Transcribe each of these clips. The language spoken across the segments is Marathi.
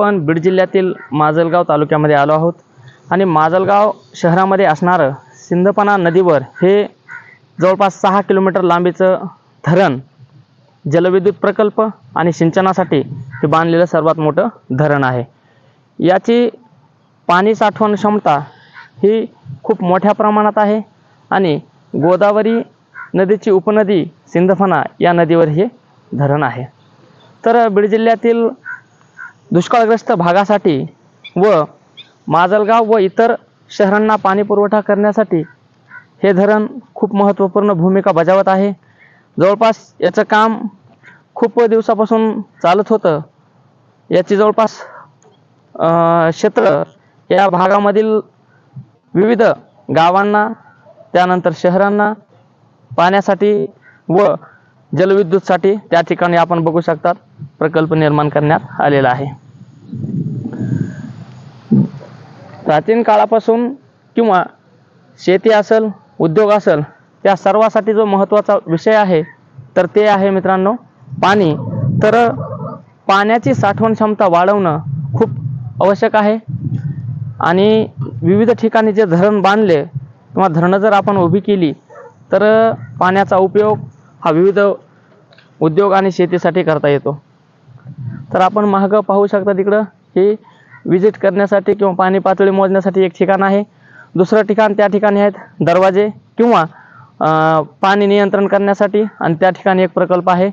आपण बीड जिल्ह्यातील माजलगाव तालुक्यामध्ये आलो आहोत. आणि माजलगाव शहरामध्ये असणारं सिंधपना नदीवर हे जवळपास सहा किलोमीटर लांबीचं धरण जलविद्युत प्रकल्प आणि सिंचनासाठी हे बांधलेलं सर्वात मोठं धरण आहे. याची पाणी साठवण क्षमता ही खूप मोठ्या प्रमाणात आहे आणि गोदावरी नदीची उपनदी सिंधफना या नदीवर हे धरण आहे. तर बीड जिल्ह्यातील दुष्काळग्रस्त भागासाठी व माजलगाव व इतर शहरांना पाणी पुरवठा करण्यासाठी हे धरण खूप महत्त्वपूर्ण भूमिका बजावत आहे. जवळपास याचं काम खूप दिवसापासून चालत होतं. याची जवळपास क्षेत्र या भागामधील विविध गावांना त्यानंतर शहरांना पाण्यासाठी व जलविद्युतसाठी त्या ठिकाणी आपण बघू शकतात. प्रकल्प निर्माण करण्यात आलेला आहे. प्राचीन काळापासून किंवा शेती असेल उद्योग असेल त्या सर्वासाठी जो महत्त्वाचा विषय आहे तर ते आहे मित्रांनो पाणी. तर पाण्याची साठवण क्षमता वाढवणं खूप आवश्यक आहे. आणि विविध ठिकाणी जे धरण बांधले किंवा धरणं जर आपण उभी केली तर पाण्याचा उपयोग हा विविध उद्योग आणि शेतीसाठी करता येतो. तर आपण महाग पाहू शकता तिकडं की विजिट करण्यासाठी किंवा पाणी पातळी मोजण्यासाठी एक ठिकाण आहे. दुसरं ठिकाण त्या ठिकाणी आहेत दरवाजे किंवा पाणी नियंत्रण करण्यासाठी आणि त्या ठिकाणी एक प्रकल्प आहे.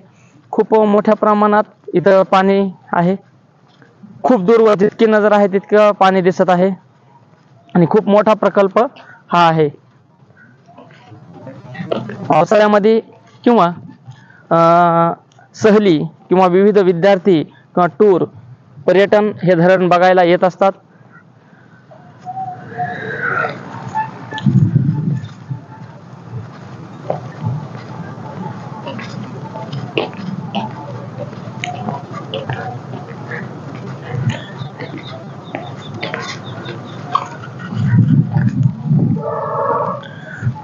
खूप मोठ्या प्रमाणात इथं पाणी आहे. खूप दूरवर जितकी नजर आहे तितकं पाणी दिसत आहे. आणि खूप मोठा प्रकल्प हा आहे. पावसाळ्यामध्ये किंवा सहली किंवा विविध विद्यार्थी किंवा टूर पर्यटन हे धरण बघायला येत असतात.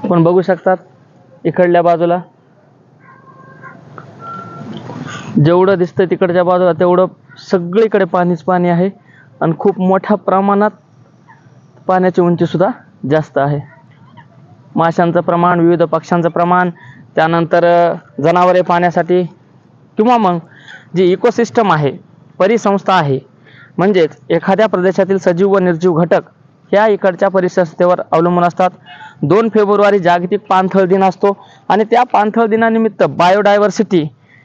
पण बघू शकतात इकडल्या बाजूला? जेवढं दिसतं तिकडच्या बाजूला तेवढं सगळीकडे पाणीच पाणी आहे. आणि खूप मोठ्या प्रमाणात पाण्याची उंचीसुद्धा जास्त आहे. माशांचं प्रमाण विविध पक्ष्यांचं प्रमाण त्यानंतर जनावरे पाण्यासाठी किंवा मग जी इकोसिस्टम आहे परिसंस्था आहे म्हणजेच एखाद्या प्रदेशातील सजीव व निर्जीव घटक ह्या इकडच्या परिसंस्थेवर अवलंबून असतात. दोन फेब्रुवारी जागतिक पाणथळ दिन असतो आणि त्या पाणथळ दिनानिमित्त बायोडायव्हर्सिटी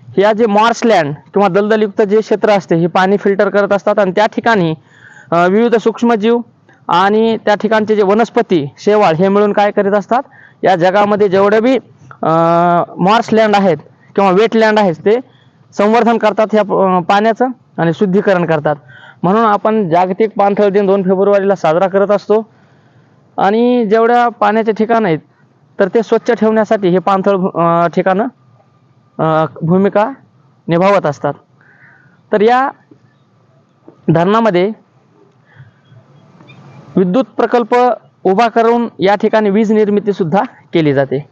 या जे मॉर्सलँड किंवा दलदलयुक्त जे क्षेत्र असते हे पाणी फिल्टर करत असतात आणि त्या ठिकाणी विविध सूक्ष्मजीव आणि त्या ठिकाणचे जे वनस्पती शेवाळ हे मिळून काय करीत असतात? या जगामध्ये जेवढे बी मॉर्सलँड आहेत किंवा वेटलँड आहेत ते संवर्धन करतात ह्या पाण्याचं आणि शुद्धीकरण करतात. म्हणून आपण जागतिक पाणथळ दिन दोन फेब्रुवारीला साजरा करत असतो. आणि जेवढ्या पाण्याचे ठिकाण आहेत तर ते स्वच्छ ठेवण्यासाठी हे पाणथळ ठिकाणं भूमिका निभावत असतात. तर या धरणामध्ये विद्युत प्रकल्प उभा करून या ठिकाणी वीज निर्मिती सुद्धा केली जाते.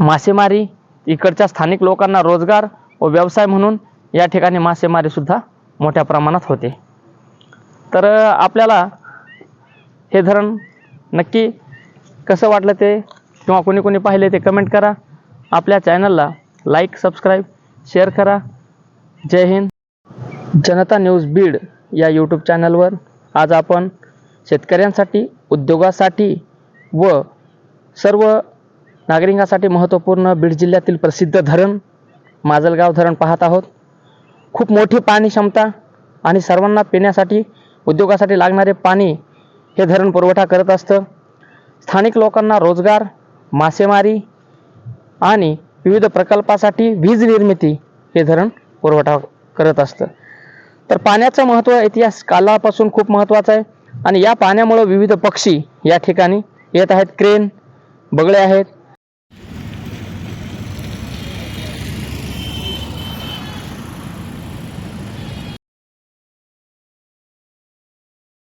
मासेमारी इकडच्या स्थानिक लोकांना रोजगार व व्यवसाय म्हणून या ठिकाणी मासेमारी सुद्धा मोठ्या प्रमाणात होते. तर आपल्याला हे धरण नक्की कसं वाटलं ते किंवा कोणी कोणी पाहिले ते कमेंट करा. आपल्या चॅनलला लाईक सबस्क्राईब शेअर करा. जय हिंद. जनता न्यूज बीड या यूट्यूब चॅनलवर आज आपण शेतकऱ्यांसाठी उद्योगासाठी व सर्व नागरिकांसाठी महत्त्वपूर्ण बीड जिल्ह्यातील प्रसिद्ध धरण माजलगाव धरण पाहत आहोत. खूप मोठी पाणी क्षमता आणि सर्वांना पिण्यासाठी उद्योगासाठी लागणारे पाणी हे धरण पुरवठा करत असतं. स्थानिक लोकांना रोजगार मासेमारी आणि विविध प्रकल्पासाठी वीज निर्मिती हे धरण पुरवठा करत असतं. तर पाण्याचं महत्त्व इतिहास कालापासून खूप महत्त्वाचं आहे. आणि या पाण्यामुळं विविध पक्षी या ठिकाणी येत आहेत. क्रेन बगळे आहेत.